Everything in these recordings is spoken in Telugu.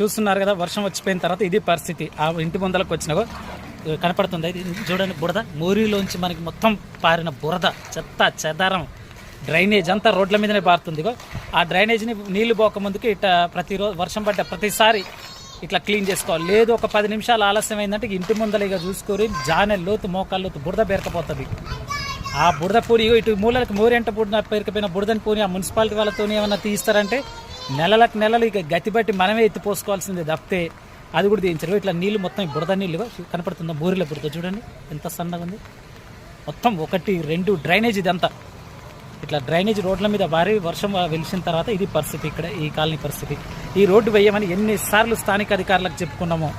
చూస్తున్నారు కదా వర్షం వచ్చిపోయిన తర్వాత ఇది పరిస్థితి. ఆ ఇంటి ముందలకు వచ్చినాగో కనపడుతుంది. ఇది చూడండి బురద. మోరీలోంచి మనకి మొత్తం పారిన బురద. చెత్త చెదారం డ్రైనేజ్ అంతా రోడ్ల మీదనే పారుతుందిగో ఆ డ్రైనేజ్ని నీళ్ళు పోక ముందుకి ఇట్లా ప్రతిరోజు వర్షం పడ్డ ప్రతిసారి ఇట్లా క్లీన్ చేసుకోవాలి. లేదు ఒక పది నిమిషాలు ఆలస్యం అయిందంటే ఇంటి ముందర ఇక చూసుకొని జానె లోతు మోకాలు లోతు బురద పేరకపోతుంది. ఆ బురద పూని ఇగో ఇటు మూలలకు మోరెంట బురద పేరుకపోయిన బురదని పూని ఆ మున్సిపాలిటీ వాళ్ళతో ఏమన్నా తీస్తారంటే నెలలకు నెలలు ఇక గతి బట్టి మనమే ఎత్తిపోసుకోవాల్సిందే తప్పితే అది కూడా తీయించరు ఇట్లా నీళ్ళు మొత్తం బురద నీళ్ళు కనపడుతుందా బోరిలో బురద చూడండి. ఎంత సన్నగా ఉంది. మొత్తం ఒకటి రెండు డ్రైనేజ్ ఇదంతా. ఇట్లా డ్రైనేజ్ రోడ్ల మీద భారీ వర్షం వెలిసిన తర్వాత ఇది పరిస్థితి ఇక్కడ ఈ కాలనీ పరిస్థితి. ఈ రోడ్డు వేయమని ఎన్నిసార్లు స్థానిక అధికారులకు చెప్పుకున్నామో.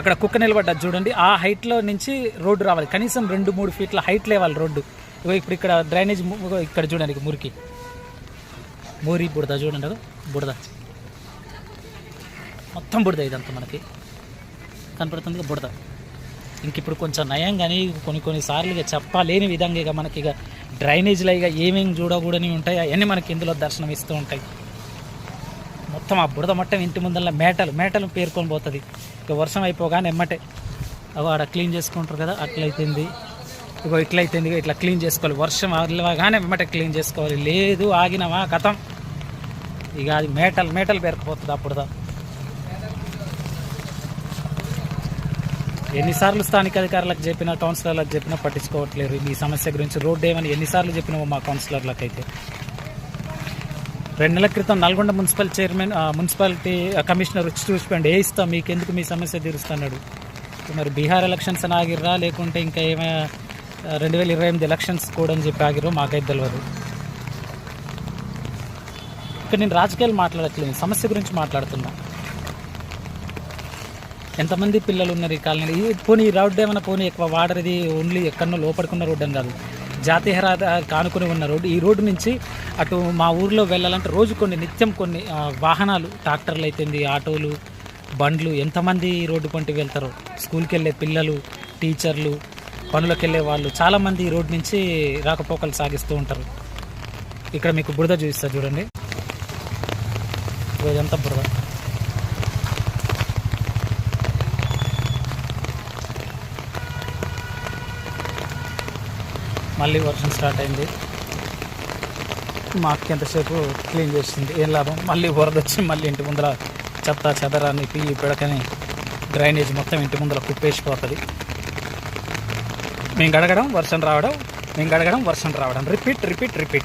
అక్కడ కుక్క నిలబడ్డది చూడండి. ఆ హైట్లో నుంచి రోడ్డు రావాలి. కనీసం రెండు మూడు ఫీట్ల హైట్ లేవాలి రోడ్డు. ఇప్పుడు ఇక్కడ డ్రైనేజ్ ఇక్కడ చూడండి మురికి. మూరి బుడద చూడండి బుడద. మొత్తం బుడద ఇదంతా మనకి. కనపడుతుంది బుడద. ఇంక ఇప్పుడు కొంచెం నయం కానీ కొన్ని కొన్ని సార్లు ఇక చెప్పలేని విధంగా ఇక మనకి ఇక డ్రైనేజ్లో ఇక ఏమేమి చూడకూడని ఉంటాయి అవన్నీ మనకి ఇందులో దర్శనం ఇస్తూ ఉంటాయి. మొత్తం ఆ బురద మొత్తం ఇంటి ముందర మేటలు మేటలు పేర్కొని పోతుంది. ఇక వర్షం అయిపోగానే ఎమ్మటే అవి ఆడ క్లీన్ చేసుకుంటారు కదా అట్లయితుంది. ఇగో ఇట్లయితుంది ఇట్లా క్లీన్ చేసుకోవాలి. వర్షం అవ్వగానే ఎమ్మటే క్లీన్ చేసుకోవాలి. లేదు ఆగినవా కథం. ఇక అది మేటలు మేటలు పేరుకుపోతుంది అప్పుడుదా ఎన్నిసార్లు స్థానిక అధికారులకు చెప్పినా కౌన్సిలర్లకు చెప్పినా పట్టించుకోవట్లేరు ఈ సమస్య గురించి రోడ్డు ఏమని ఎన్నిసార్లు చెప్పినామో మా కౌన్సిలర్లకు అయితే రెండు నెలల క్రితం Nalgonda municipal chairman municipality commissioner వచ్చి చూసిపోండి ఏ ఇస్తాం మీకు ఎందుకు మీ సమస్య తీరుస్తున్నాడు? మరి బీహార్ ఎలక్షన్స్ అని ఆగిర్రా? లేకుంటే ఇంకా ఏమైనా రెండు వేల ఇరవై ఎనిమిది ఎలక్షన్స్ కూడా అని చెప్పి ఆగిర్రో? మాకైతే తెలియదు ఇక్కడ నేను రాజకీయాలు మాట్లాడట్లేదు సమస్య గురించి మాట్లాడుతున్నా. ఎంతమంది పిల్లలు ఉన్నారు ఈ కాలనీ ఈ పోనీ ఈ రోడ్డు ఏమైనా పోనీ ఎక్కువ వాడరిది ఓన్లీ ఎక్కడనో లోపడుకున్న రోడ్డు అని కాదు. జాతీయ రహదారి కానుకొని ఉన్న రోడ్డు. ఈ రోడ్డు నుంచి అటు మా ఊర్లో వెళ్ళాలంటే రోజు కొన్ని నిత్యం కొన్ని వాహనాలు ట్రాక్టర్లు అయితేంది ఆటోలు బండ్లు ఎంతమంది ఈ రోడ్డు పంటి వెళ్తారు? స్కూల్కి వెళ్ళే పిల్లలు టీచర్లు పనులకు వెళ్ళే వాళ్ళు చాలామంది ఈ రోడ్డు నుంచి రాకపోకలు సాగిస్తూ ఉంటారు. ఇక్కడ మీకు బురద చూపిస్తా చూడండి. ఇదంతా బురద. మళ్ళీ వర్షం స్టార్ట్ అయింది. మాకు ఎంతసేపు క్లీన్ చేసింది? ఏం లాభం? మళ్ళీ వరద వచ్చి మళ్ళీ ఇంటి ముందర చెత్త చెదరాన్ని పియ్యి పిడకని డ్రైనేజ్ మొత్తం ఇంటి ముందర కుప్పేసిపోతుంది. మేము గడగడం వర్షం రావడం మేము గడగడం వర్షం రావడం. Repeat repeat repeat.